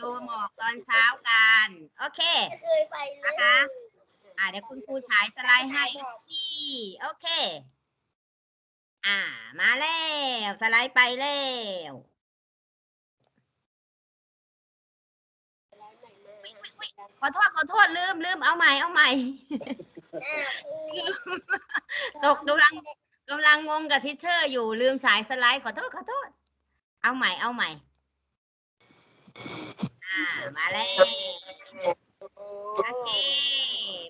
ดูหมอกตอนเช้ากัน โอเค เคยไปเลนะคะ อ่าเดี๋ยวคุณครูฉายสไลด์ให้ที่โอเค อ่า มาแล้วสไลด์ไปแล้วขอโทษขอโทษลืมลืมเอาใหม่เอาใหม่ ตกกำลังกำลังงงกับทิชเชอร์อยู่ลืมฉายสไลด์ขอโทษขอโทษ เอาใหม่เอาใหม่ มาแล้วโอเค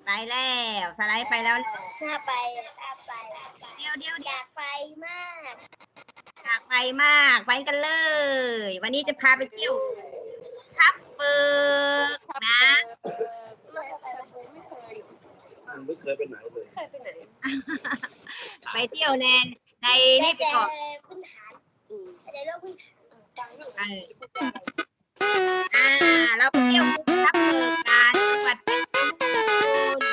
ไปแล้วสไลด์ไปแล้วถ้าไปถ้าไปถ้าไปเดี๋ยวเดี๋ยวอเดี๋ยวยากไปมากอยากไปมากไปกันเลย วันนี้จะพาไปเที่ยวทับเบิกนะ ไม่เคยไปไหนเลยไปเที่ยวแนนในนี่ไปก่อนแต่พื้นฐานแต่เรื่องพื้นฐานจังหนูเอออ่า เราไปเที่ยวภูทับเบิกกันจังหวัดเพชรบูรณ์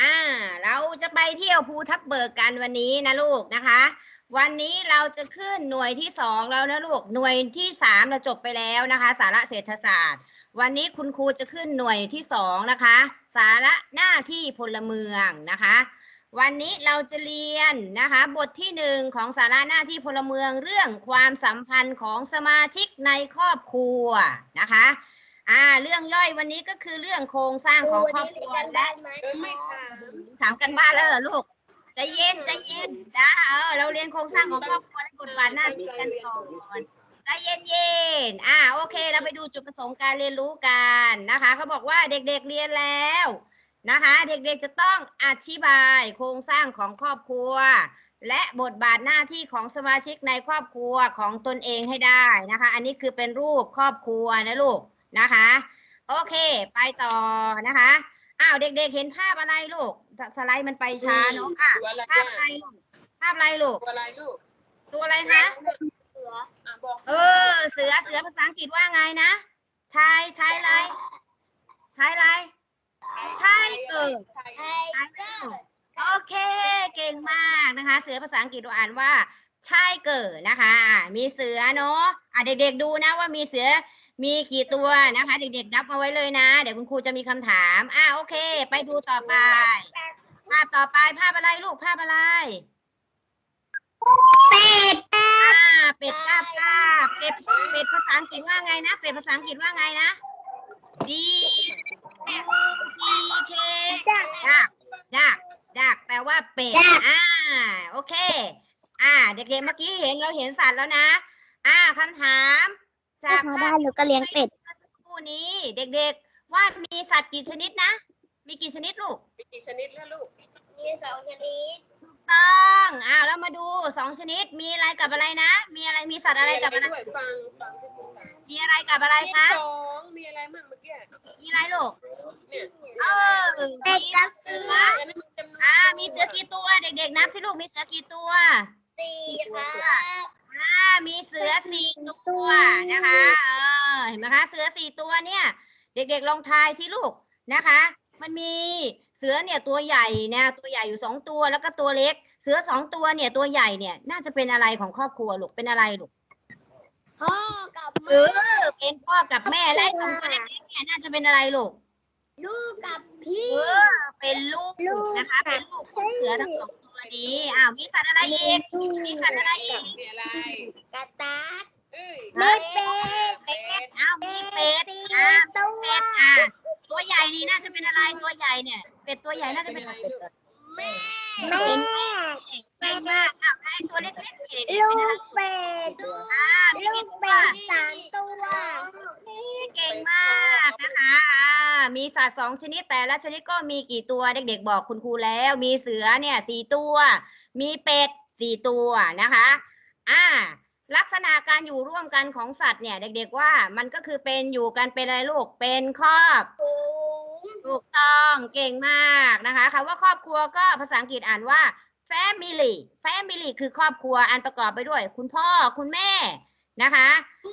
อ่าเราจะไปเที่ยวภูทับเบิกกันวันนี้นะลูกนะคะ วันนี้เราจะขึ้นหน่วยที่สองแล้วนะลูก หน่วยที่สามเราจบไปแล้วนะคะ สาระเศรษฐศาสตร์ วันนี้คุณครูจะขึ้นหน่วยที่สองนะคะ สาระหน้าที่พลเมืองนะคะ วันนี้เราจะเรียนนะคะ บทที่หนึ่งของสาระหน้าที่พลเมืองเรื่องความสัมพันธ์ของสมาชิกในครอบครัวนะคะอ่าเรื่องย่อยวันนี้ก็คือเรื่องโครงสร้างของครอบครัวและไม่ค่ะถามกันบ้านแล้วเหรอลูก ใจเย็นใจเย็นนะเออเราเรียนโครงสร้างของครอบครัวและบทบาทหน้าที่กันก่อนใจเย็นเย็นๆอ่าโอเค เราไปดูจุดประสงค์การเรียนรู้กันนะคะเขาบอกว่าเด็กๆเรียนแล้วนะคะ เด็กๆจะต้องอธิบายโครงสร้างของครอบครัว และบทบาทหน้าที่ของสมาชิกในครอบครัวของตนเองให้ได้นะคะ อันนี้คือเป็นรูปครอบครัวนะลูกนะคะ โอเค ไปต่อนะคะ อ้าวเด็กๆเห็นภาพอะไรลูกสสไลด์มันไปช้าเนอะอะตัวอะไรภาพอะไรลูกภาพอะไรลูกตัวอะไรลูกตัวอะไรคะเสืออะบอกเออ เสือเสือภาษาอังกฤษว่าไงนะชายชายอะไรชายอะไรใช่เกิดใช่ไทเกอร์โอเค เก่งมากนะคะ เสือภาษาอังกฤษเราอ่านว่าชายเกิดนะคะอะมีเสือเนาะอะเด็กๆดูนะว่ามีเสือ มีกี่ตัวนะคะ เด็กๆนับเอาไว้เลยนะ เดี๋ยวคุณครูจะมีคำถามอะโอเค ไปดูต่อไป ภาพต่อไปภาพอะไรลูกภาพอะไรเป็ดอ่าเป็ดกาบกาบเป็ดเป็ดภาษาอังกฤษว่าไงนะเป็ดภาษาอังกฤษว่าไงนะ D U C K ดักดักดักแปลว่าเป็ดอ่าโอเค อ่า เด็กๆเมื่อกี้เห็นเราเห็นสัตว์แล้วนะ อ่าคำถาม จากมาภาได้หนูก็เลี้ยงเป็ดเมื่อสักครู่นี้เด็กๆ ว่ามีสัตว์กี่ชนิดนะ มีกี่ชนิดลูก มีกี่ชนิดแล้วลูก มีสองชนิด ถูกต้องอ้าวแล้วมาดูสองชนิด มีอะไรกับอะไรนะ มีอะไร มีสัตว์อะไรกับอะไรฟังฟังมีอะไรกับอะไรมีคะสองมีอะไรมั่งเมื่อกี้ มีอะไรลูกเออเป็ดมีกับเสืออ่า มีเสือกี่ตัว เด็กๆ นับสิลูก มีเสือกี่ตัวสี่ครับ อ่ามีเสือสี่ตัวนะคะ เออ เห็นไหมคะ เสือสี่ตัวเนี่ย เด็กๆลองทายสิลูกนะคะ มันมีเสือเนี่ยตัวใหญ่เนี่ยตัวใหญ่อยู่สองตัวแล้วก็ตัวเล็ก เสือสองตัวเนี่ยตัวใหญ่เนี่ยน่าจะเป็นอะไรของครอบครัวลูกเป็นอะไรลูกพ่อกับเอแม่อเป็นพ่อกับแม่และไอ้สองตัวเล็กๆเนี่ยน่าจะเป็นอะไรลูก ลูกกับพี่ เออเป็นลูกนะคะ เป็นลูกของเสือทั้งสองตัว นี้อ้าวมีสัตว์อะไรอีกมีสัตว์อะไรอีกมีอะไรกระตากเอ้ยเป็ดเป็ดเป็ดอ้าวมีเป็ดอ่าเป็ดอ่าตัวใหญ่นี่น่าจะเป็นอะไรตัวใหญ่เนี่ย เป็ดตัวใหญ่น่าจะเป็นอะไรแม่แม่แม่เก่งมากอ้าวแล้วไอตัวเล็กๆนี่ลูกเป็ดอ่ามีลูกี่กตเป็ดสามตัวนี่เก่งมากนะคะอ่ามีสัตว์สองชนิดแต่ละชนิดก็มีกี่ตัวเด็กๆบอกคุณครูแล้ว มีเสือเนี่ยสี่ตัว มีเป็ดสี่ตัวนะคะ อ่า ลักษณะการอยู่ร่วมกันของสัตว์เนี่ยเด็กๆว่ามันก็คือเป็นอยู่กันเป็นอะไรลูกเป็นครอบ ฝูงถูกต้องเก่งมากนะคะคำว่าครอบครัวก็ภาษาอังกฤษอ่านว่า family family คือครอบครัวอันประกอบไปด้วย คุณพ่อคุณแม่นะคะ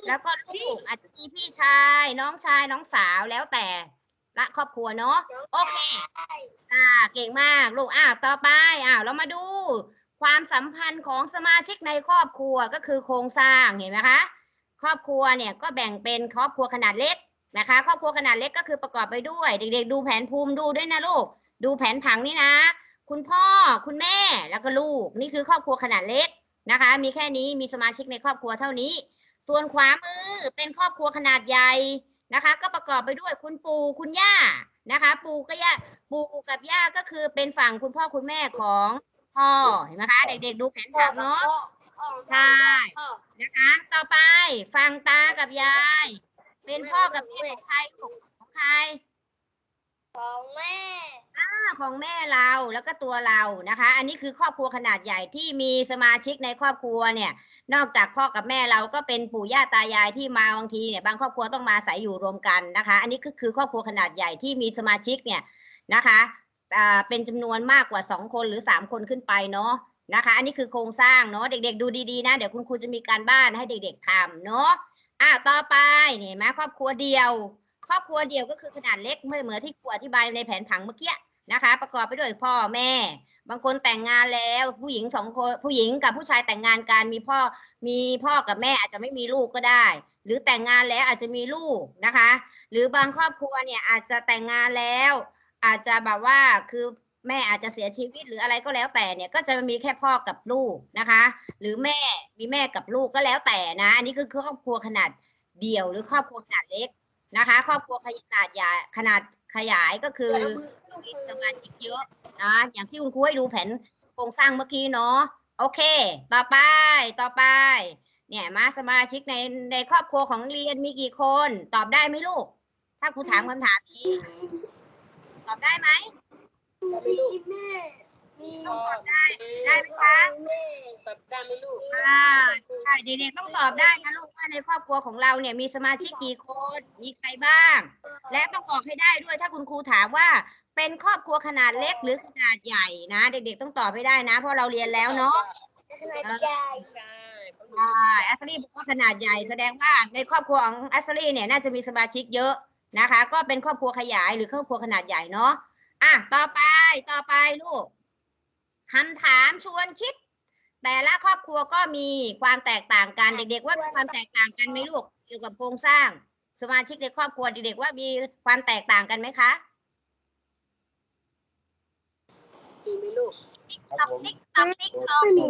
แล้วก็ลูกอาจจะมีพี่ชาย น้องชายน้องสาวแล้วแต่ละครอบครัวเนาะโอเคอ่าเก่งมากลูกอ้าวต่อไปอ้าวเรามาดู ความสัมพันธ์ของสมาชิกในครอบครัวก็คือโครงสร้างเห็นไหมคะ ครอบครัวเนี่ยก็แบ่งเป็นครอบครัวขนาดเล็กนะคะ ครอบครัวขนาดเล็กก็คือประกอบไปด้วย เด็กๆ ดูแผนภูมิดูด้วยนะลูก ดูแผนผังนี่นะ คุณพ่อคุณแม่แล้วก็ลูก นี่คือครอบครัวขนาดเล็กนะคะ มีแค่นี้มีสมาชิกในครอบครัวเท่านี้ ส่วนขวามือเป็นครอบครัวขนาดใหญ่นะคะ ก็ประกอบไปด้วยคุณปู่คุณย่านะคะ ปู่กับย่าปู่กับย่าก็คือเป็นฝั่งคุณพ่อคุณแม่ของพ่อเห็นไหมคะ เด็กๆดูแผนผังเนาะใช่นะคะ ต่อไปฟังตากับยาย เป็นพ่อกับแม่ของใครของใคร ของแม่อ่าของแม่เราแล้วก็ตัวเรานะคะ อันนี้คือครอบครัวขนาดใหญ่ที่มีสมาชิกในครอบครัวเนี่ย นอกจากพ่อกับแม่เราก็เป็นปู่ย่าตายายที่มาบางทีเนี่ยบางครอบครัวต้องมาอาศัยอยู่รวมกันนะคะ อันนี้ก็คือครอบครัวขนาดใหญ่ที่มีสมาชิกเนี่ยนะคะอ่าเป็นจำนวนมากกว่าสองคนหรือสามคนขึ้นไปเนาะนะคะ อันนี้คือโครงสร้างเนาะเด็ก ๆ ดูดีๆนะเดี๋ยวคุณครูจะมีการบ้านให้เด็ก ๆทำเนาะอะต่อไปนี่เห็นไหมครอบครัวเดียว ครอบครัวเดียวก็คือขนาดเล็กไม่เหมือนที่ครูอธิบายในแผนผังเมื่อกี้นะคะ ประกอบไปด้วยพ่อแม่ บางคนแต่งงานแล้ว ผู้หญิงสองคนผู้หญิงกับผู้ชายแต่งงานกันมีพ่อมีพ่อกับแม่อาจจะไม่มีลูกก็ได้ หรือแต่งงานแล้วอาจจะมีลูกนะคะ หรือบางครอบครัวเนี่ยอาจจะแต่งงานแล้ว อาจจะแบบว่าคือแม่อาจจะเสียชีวิตหรืออะไรก็แล้วแต่เนี่ยก็จะมีแค่พ่อกับลูกนะคะ หรือแม่มีแม่กับลูกก็แล้วแต่นะ อันนี้คือครอบครัวขนาดเดี่ยวหรือครอบครัวขนาดเล็ก นะคะครอบครัวขนาดใหญ่ขนาดขยายก็คือมีสมาชิกเยอะนะอย่างที่คุณครูให้ดูแผนโครงสร้างเมื่อกี้เนาะโอเค ต่อไปต่อไป เนี่ยมาสมาชิกในในครอบครัวของเรียนมีกี่คน ตอบได้ไหมลูก ถ้าครูถามคำถามนี้ ตอบได้ไหมมีแม่ต้องตอบได้ ได้ไหมคะแม่ตอบได้ไหมลูกอ่าใช่เด็กๆต้องตอบได้นะลูกว่าในครอบครัวของเราเนี่ยมีสมาชิกกี่คน มีใครบ้าง และต้องบอกให้ได้ด้วยถ้าคุณครูถามว่าเป็นครอบครัวขนาดเล็กหรือขนาดใหญ่นะ เด็กๆต้องตอบให้ได้นะ เพราะเราเรียนแล้วเนาะขนาดใหญ่ใช่เพราะหนูใช่แอสลี่บอกว่าขนาดใหญ่แสดงว่าในครอบครัวของแอสลี่เนี่ยน่าจะมีสมาชิกเยอะนะคะ ก็เป็นครอบครัวขยายหรือครอบครัวขนาดใหญ่เนาะอะต่อไปต่อไปลูก คำถามชวนคิด แต่ละครอบครัวก็มีความแตกต่างกันเด็ก ๆ ว่ามีความแตกต่างกันไหมลูกเกี่ยวกับโครงสร้าง สมาชิกในครอบครัวเด็กๆว่ามีความแตกต่างกันไหมคะมีไหมลูกตอกติ๊กตอกติ๊กตอกไม่มี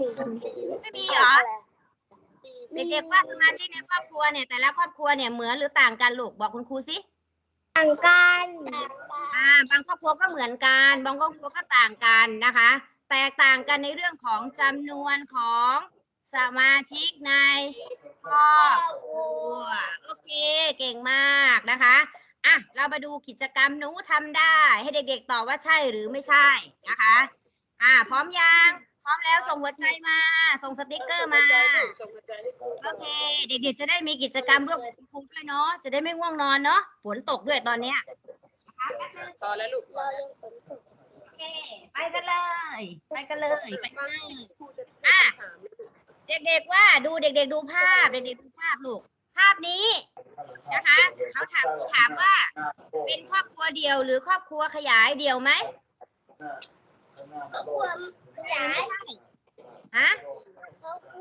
ไม่มีเหรอเด็กๆว่าสมาชิกในครอบครัวเนี่ยแต่ละครอบครัวเนี่ยเหมือนหรือต่างกันลูกบอกคุณครูสิต่างกันอ่าบางครอบครัวก็เหมือนกัน บางครอบครัวก็ต่างกันนะคะ แตกต่างกันในเรื่องของจำนวนของสมาชิกในครอบครัวโอเคเก่งมากนะคะอะเรามาดูกิจกรรมหนูทำได้ ให้เด็กๆตอบว่าใช่หรือไม่ใช่นะคะ อ่าพร้อมยังพร้อมแล้วส่งหัวใจมา ส่งสติกเกอร์มาโอเค เด็กๆจะได้มีกิจกรรมร่วมกับครูด้วยเนาะจะได้ไม่ง่วงนอนเนาะฝนตกด้วยตอนเนี้ยต่อแล้วลูก เรายังฝนตกโอเค ไปกันเลย ไปกันเลย ไปกันเลยครูจะถามนะลูกเด็กๆว่าดูเด็ก ๆ ดูภาพ เด็กๆดูภาพลูก ภาพนี้นะคะ เขาถามถามว่า เป็นครอบครัวเดียวหรือครอบครัวขยายเดียวไหมครอบครัวขยายฮะ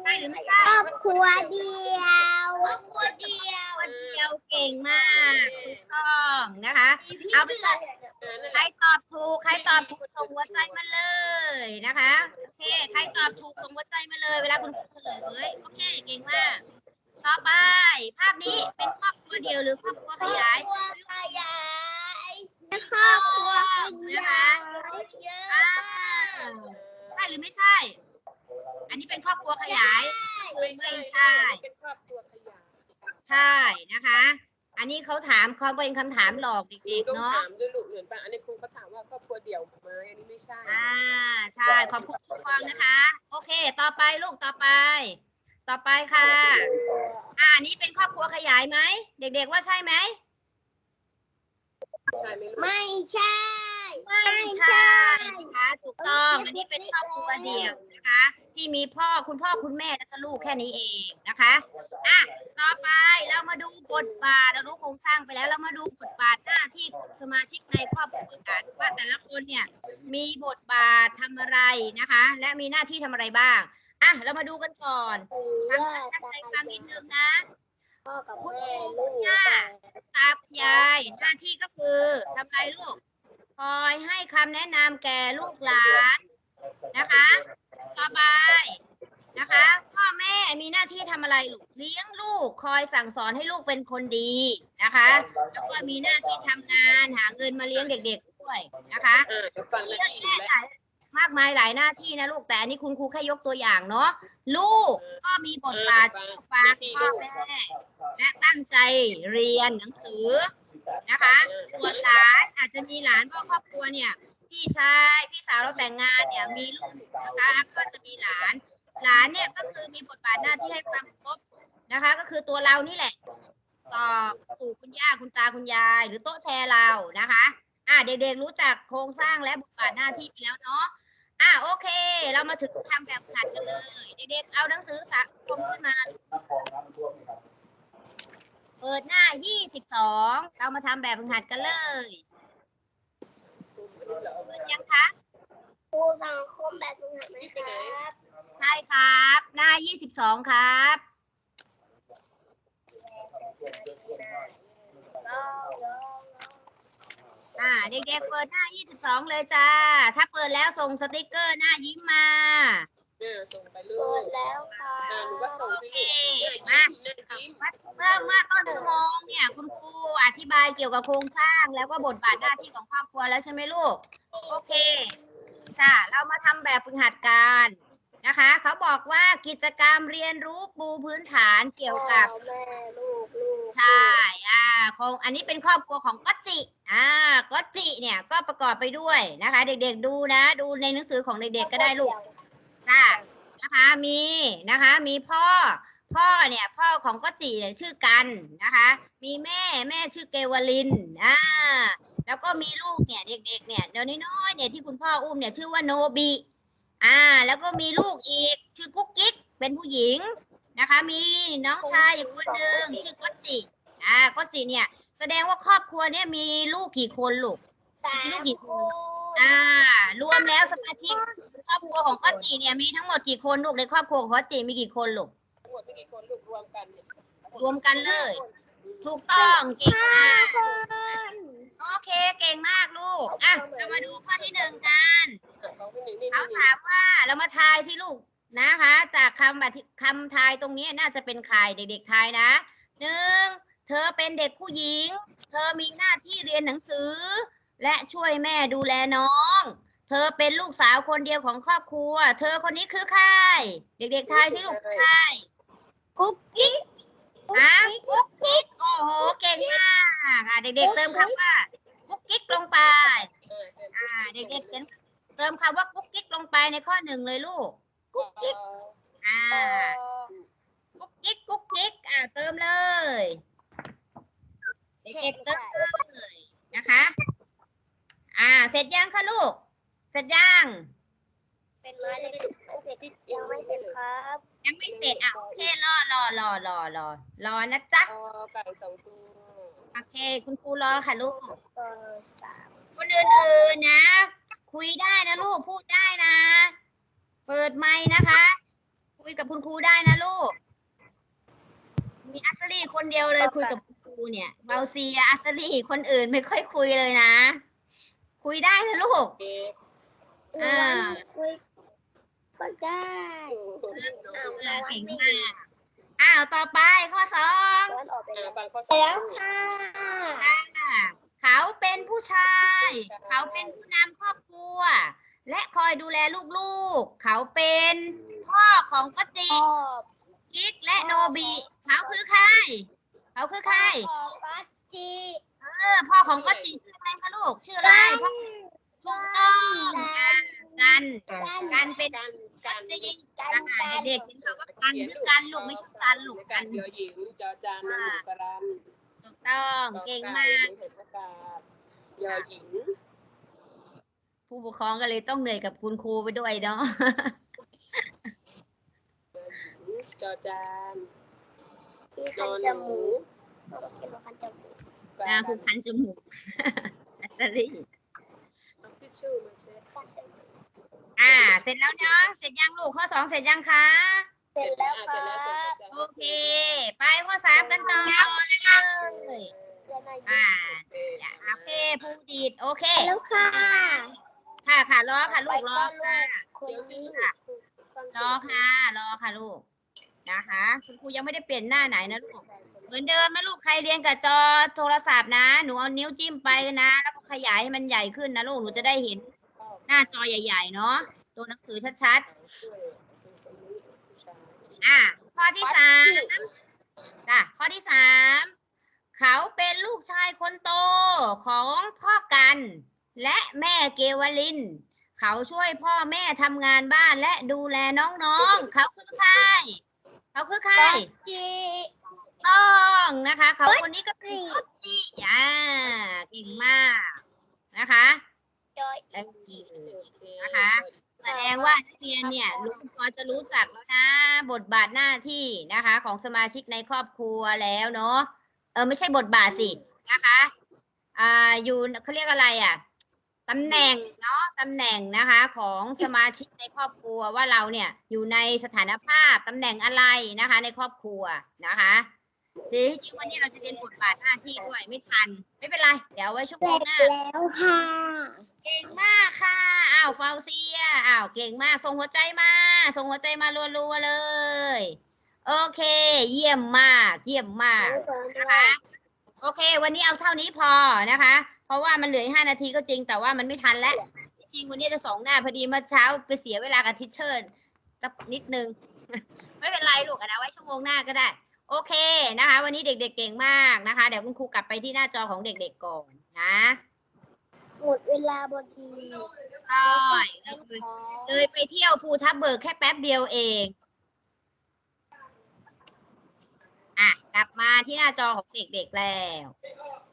ใช่หรือไม่ใช่ครอบครัวเดียวครอบครัวเดียวครอบครัวเดียวเก่งมากถูกต้องนะคะ เอาไปเลยใครตอบถูก ใครตอบถูกส่งหัวใจมาเลยนะคะ โอเค ใครตอบถูกส่งหัวใจมาเลย เวลาคุณครูเฉลย โอเค เก่งมาก ต่อไป ภาพนี้เป็นครอบครัวเดียวหรือครอบครัวขยายครอบครัวขยายครอบครัวขยายเยอะอ่ามากใช่หรือไม่ใช่ อันนี้เป็นครอบครัวขยาย ไม่ใช่ไม่ใช่ เป็นครอบครัวขยายใช่นะคะ อันนี้เขาถามเขาเป็นคำถามหลอกครูเด็กต้อๆงเนาะถามด้วยลูกเหมือนป่ะอันนี้ครูเขาถามว่าครอบครัวเดี่ยวไหมอันนี้ไม่ใช่อ่าใช่ขอบคุณผู้ปกครองนะคะ โอเค ต่อไปลูกต่อไป ต่อไปค่ะ อ่าอันนี้เป็นครอบครัวขยายไหมเด็ก ๆ ว่าใช่ไหม ใช่ไหมลูกไม่ใช่ ไม่ใช่นะคะถูกต้องอันนี้เป็นครอบครัวเดี่ยวนะคะ ที่มีพ่อคุณพ่อคุณแม่แล้วก็ลูกแค่นี้เองนะคะอะต่อไปเรามาดูบทบาทเรารู้โครงสร้างไปแล้วเรามาดูบทบาทหน้าที่ของสมาชิกในครอบครัวกันว่าแต่ละคนเนี่ยมีบทบาททำอะไรนะคะ และมีหน้าที่ทำอะไรบ้างอะเรามาดูกันก่อนตั้งย่าตั้งตาใจฟังนิดนึงนะพ่อกับแม่ลูกตาคุยายหน้าที่ก็คือทำอะไรลูก อยให้คำแนะนำแก่ลูกหลานนะคะ ต่อไปนะคะ พ่อแม่มีหน้าที่ทำอะไรลูกเลี้ยงลูกคอยสั่งสอนให้ลูกเป็นคนดีนะคะ แล้วก็มีหน้าที่ทำงานหาเงินมาเลี้ยงเด็ก ๆ ด้วยนะคะอ่าจะฟังมีนาเยอะทีแยะแล้วหลายมากมายหลายหน้าที่นะลูกแต่อันนี้คุณครูแค่ยกตัวอย่างเนาะลูกก็มีบทบาทเชื่อฟังพ่อแม่และตั้งใจเรียนหนังสือ นะคะ ส่วนหลานอาจจะมีหลานเพราะครอบครัวเนี่ย พี่ชายพี่สาวเราแต่งงานเนี่ยมีลูกนะคะก็จะมีหลาน หลานเนี่ยก็คือมีบทบาทหน้าที่ให้ความเครพนะคะ ก็คือตัวเรานี่แหละต่อปู่คุณย่าคุณตาคุณยาย หรือโต๊ะแชร์เรานะคะอ่าเด็กๆรู้จักโครงสร้างและบทบาทหน้าที่ไปแล้วเนาะอ่าโอเค เรามาถึงทำแบบฝึกหัดกันเลย เด็กๆเอาหนังสือสักคมขึ้นมา เปิดหน้า 22 เรามาทำแบบฝึกหัดกันเลยเปิดยังคะปู่สังคมแบบไหนไหมครับ ใช่ครับ หน้า 22 ครับอ่าเด็กๆเปิดหน้า 22 เลยจ้า ถ้าเปิดแล้วส่งสติกเกอร์หน้ายิ้มมา อ่าส่งไปลูเปิกดแล้วค่ะ อ่าหนูว่าส่งโอสิเคลูกมาหน้ายิ้มเมื่อเมื่อต้นชั่วโมงเนี่ยคุณครูอธิบายเกี่ยวกับโครงสร้างแล้วก็บทบาทหน้าที่ของครอบครัวแล้วใช่ไหมลูก โอเคจ้ะเรามาทำแบบฝึกหัดกันนะคะ เขาบอกว่ากิจกรรมเรียนรู้ปูพื้นฐานเกี่ยวกับ พ่อแม่ลูกลูกใช่อ่าคงอันนี้เป็นครอบครัวของก็จิ อ่าก็จิเนี่ยก็ประกอบไปด้วยนะคะ เด็กๆดูนะ ดูในหนังสือของเด็กๆก็ได้ลูก จ้านะคะมีนะคะ มีพ่อพ่อเนี่ยพ่อของก็จิเนี่ยชื่อกันนะคะ มีแม่แม่ชื่อเกวลินอ่าแล้วก็มีลูกเนี่ยเด็กๆเนี่ยเดี๋ยวน้อยๆเนี่ยที่คุณพ่ออุ้มเนี่ยชื่อว่าโนบิอ่า แล้วก็มีลูกอีกชื่อกุ๊กกิ๊กเป็นผู้หญิงนะคะ มีน้องชายอีกคนหนึ่งชื่อก็จิอ่าก็จิเนี่ย แสดงว่าครอบครัวเนี่ยมีลูกกี่คนลูกสามคน อ่า รวมแล้วสมาชิกครอบครัวของก็จิเนี่ยมีทั้งหมดกี่คนลูกในครอบครัวของก็จิมีกี่คนลูกทั้งหมดไม่กี่คนลูกรวมกันเนี่ยรวมกันเลย ถูกต้องเก่งมากโอเคเก่งมากลูกอะเรามาดูข้อที่หนึ่งกันอะของพี่หนึ่งนี่เขาถามว่าเรามาทายสิลูกนะคะ จากคำอธิคำทายตรงนี้น่าจะเป็นใครเด็กๆทายนะหนึ่งเธอเป็นเด็กผู้หญิง เธอมีหน้าที่เรียนหนังสือ และช่วยแม่ดูแลน้อง เธอเป็นลูกสาวคนเดียวของครอบครัว เธอคนนี้คือใคร เด็กๆทายที่ลูกคือใครกุ๊กกิ๊กอะกุ๊กกิ๊ก โอ้โห เก่งมากอะเด็กๆเติมคำว่ากุ๊กกิ๊กลงไปอ่าเดี๋ยวอ่า เด็กๆเขียนเติมคำว่ากุ๊กกิ๊กลงไปในข้อหนึ่งเลยลูก กุ๊กกิ๊ก อ่า กุ๊กกิ๊ก กุ๊กกิ๊ก อ่า เติมเลย เด็กๆเติมเลยนะคะ อ่า เสร็จยังคะลูก เสร็จยัง เป็นไม้เล็กไม่เสร็จยังไม่เสร็จครับยังไม่เสร็จอะโอเครอรอรอรอรอรอนะจ๊ะอ๋อไก่สองตัวโอเค คุณครูรอค่ะลูกเปิดสามคนอื่นๆนะ คุยได้นะลูกพูดได้นะ เปิดไมค์นะคะ คุยกับคุณครูได้นะลูก มีอัสลีคนเดียวเลยคุยกับคุณครูเนี่ยเบาเซียอัสลีคนอื่นไม่ค่อยคุยเลยนะ คุยได้นะลูกเอ๊ะอ่า คุยก็ได้เออเก่งมากอ้าวต่อไปข้อสองย้อนออกไปอ่าแล้วฟังข้อสแล้อวงค่ะค่ะเขาเป็นผู้ชาย เขาเป็นผู้นำครอบครัว และคอยดูแลลูกๆ เขาเป็นพ่อของกจิชอบกิ๊กและโนบิ เขาคือใคร เขาคือใคร ของกัจจิเออพ่อของกจิชื่ออะไรคะลูกชื่ออะไรพ่อถูกต้องอะกันกันเป็นกันกกันจิกันอะกันเด็กๆเห็นเขาว่ากันคือกันลูกไม่ใช่กันลูกกักันน เดียวหญิงจอจานนหนูกรันถูกต้องเก่งมาก เห็นประกาศยอหญิงผู้ปกครองก็เลยต้องเหนื่อยกับคุณครูไปด้วยเนาะยอหญิงจอจานที่คันจมูกเราเขียนว่าคันจมูก อ่าครูคันจมูกอัตลิเอาทิชชู่มาเช็ดคันจมูกอ่า เสร็จแล้วเนาะเสร็จยังลูกข้อสองเสร็จยังคะเสร็จแล้วอะคเสร็รัจแล้วเสร็จบแล้วโอเค ไปข้อสามกันต่อเลยเดี๋ยวหน่อยอ่าโอเคโอเคภูดิตโอเค แล้วค่ะค่ะค่ะรอค่ะลูกรอค่ะคนเดี๋ยวสินี้ลูกฟังรอค่ะ รอค่ะลูก นะคะคุณครูยังไม่ได้เปลี่ยนหน้าไหนนะลูกเหมือนเดิมนะลูกใครเรียนกับจอโทรศัพท์นะหนูเอานิ้วจิ้มไปนะ แล้วก็ขยายให้มันใหญ่ขึ้นนะลูกหนูจะได้เห็นหน้าจอใหญ่ ๆ เนาะตัวหนังสือชัดๆอะข้อที่สามจ้ะข้อที่สามเขาเป็นลูกชายคนโตของพ่อกัน และแม่เกวลิน เขาช่วยพ่อแม่ทำงานบ้านและดูแลน้องๆ เขาคือใคร เขาคือใครจีต้องนะคะเขาคนนี้ก็คือก๊อตจี้อ่าเก่งมากนะคะจอยเออนะคะ แสดงว่านักเรียนเนี่ยรู้พอจะรู้จักแล้วนะ บทบาทหน้าที่นะคะ ของสมาชิกในครอบครัวแล้วเนาะเออไม่ใช่บทบาทสินะคะ อ่าอยู่เขาเรียกอะไรอะ ตำแหน่งเนาะตำแหน่งนะคะของสมาชิกในครอบครัวว่าเราเนี่ยอยู่ในสถานภาพตำแหน่งอะไรนะคะ ในครอบครัวนะคะทีนี้จริงวันนี้เราจะเรียนบทบาทหน้าที่ด้วยไม่ทัน ไม่เป็นไร เดี๋ยวไว้ชั่วเสโมร็งจหน้าแล้วค่ะ เก่งมากค่ะอ้าวฟาวเซียอ้าวเก่งมากส่งหัวใจมาส่งหัวใจมารัวๆเลย โอเค เยี่ยมมาก เยี่ยมมากนะคะโอเค วันนี้เอาเท่านี้พอนะคะเพ ราะว่ามันเหลือห้านาทีก็จริงแต่ว่ามันไม่ทันแล้ว จริงๆวันนี้จะสองหน้าพอดีเมื่อเช้าไปเสียเวลากับทิชเชอร์สักนิดนึง ไม่เป็นไรลูกอะนะไว้ชั่วโมงหน้าก็ได้ โอเคนะคะ วันนี้เด็กๆเก่งมากนะคะ เดี๋ยวคุณครูกลับไปที่หน้าจอของเด็กๆก่อนนะหมดเวลาบนทีใช่เลยเลยไปเที่ยวภูทับเบิกแค่แป๊บเดียวเองอะกลับมาที่หน้าจอของเด็กๆแล้ว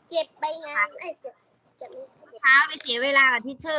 เจ็บไปงานไอ้ยเจ็บ เจ็บไม่เช้าไปเสียเวลากับที่เชอร์